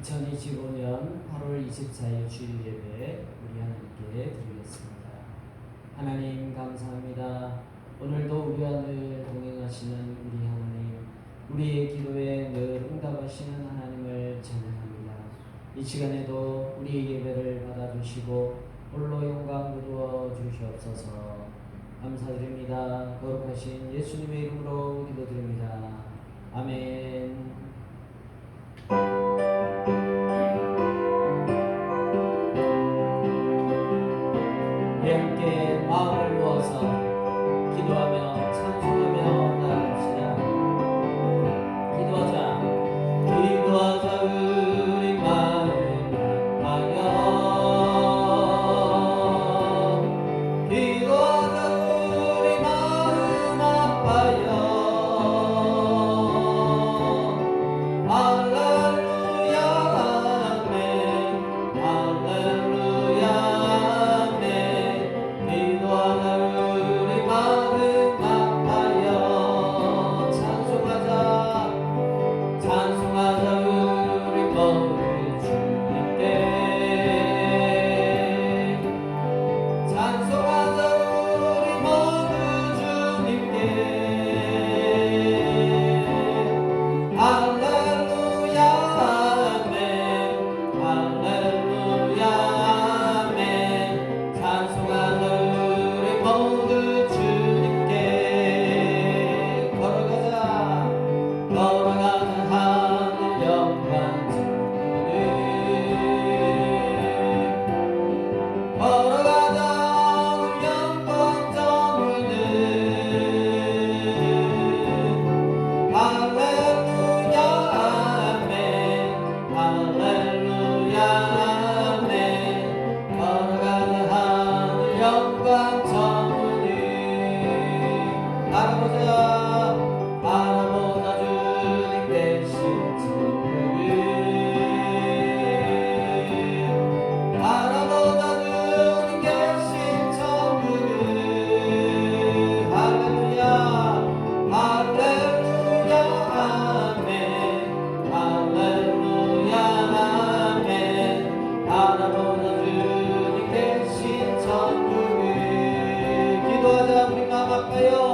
2025년 8월 24일 주일 예배 우리 하나님께 드리겠습니다. 하나님 감사합니다. 오늘도 우리와 늘 동행하시는 우리 하나님, 우리의 기도에 늘 응답하시는 하나님을 찬양합니다. 이 시간에도 우리 예배를 받아주시고 홀로 영광 누워 주시옵소서. 감사드립니다. 거룩하신 예수님의 이름으로 기도드립니다. 아멘. Amen. 哎呦。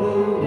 blue.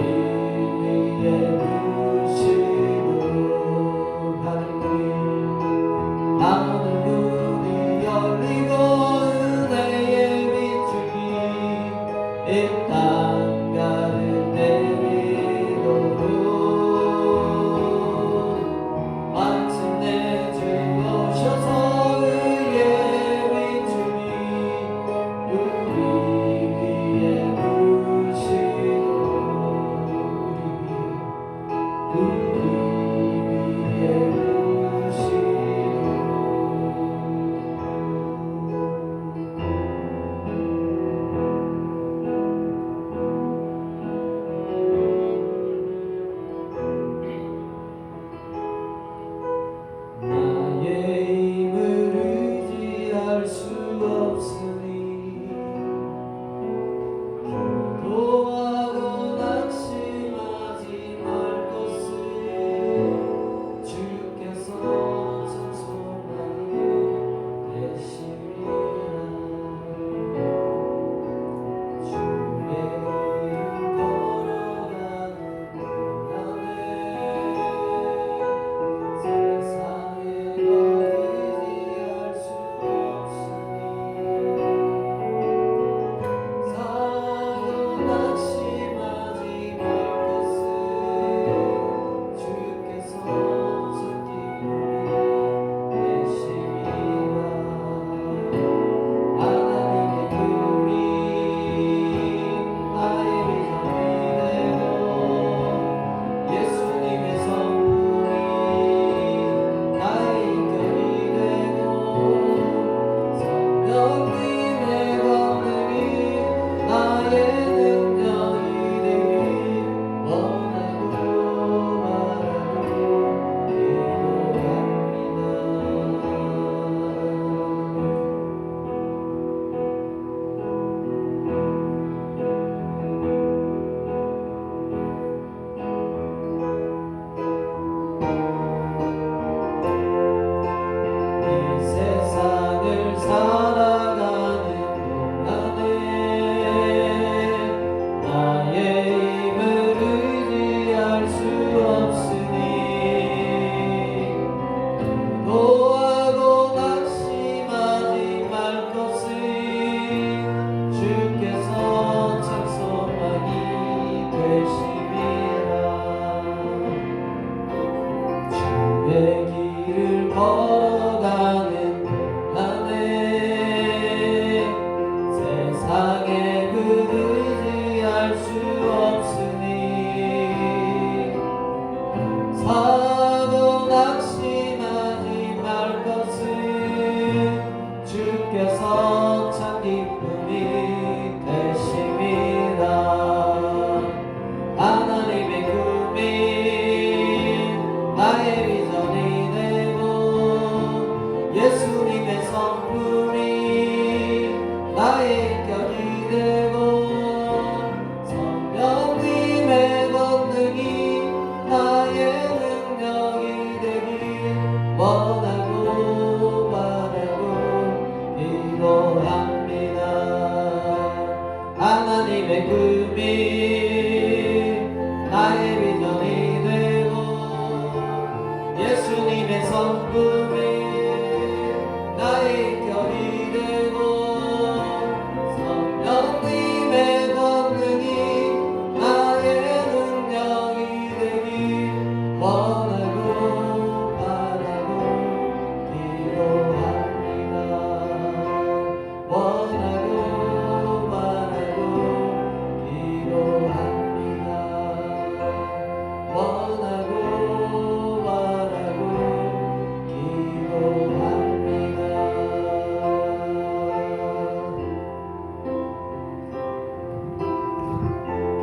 원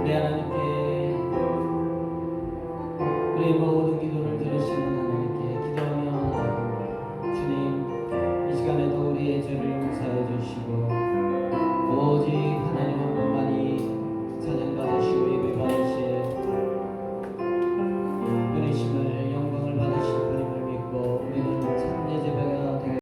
Beard and again.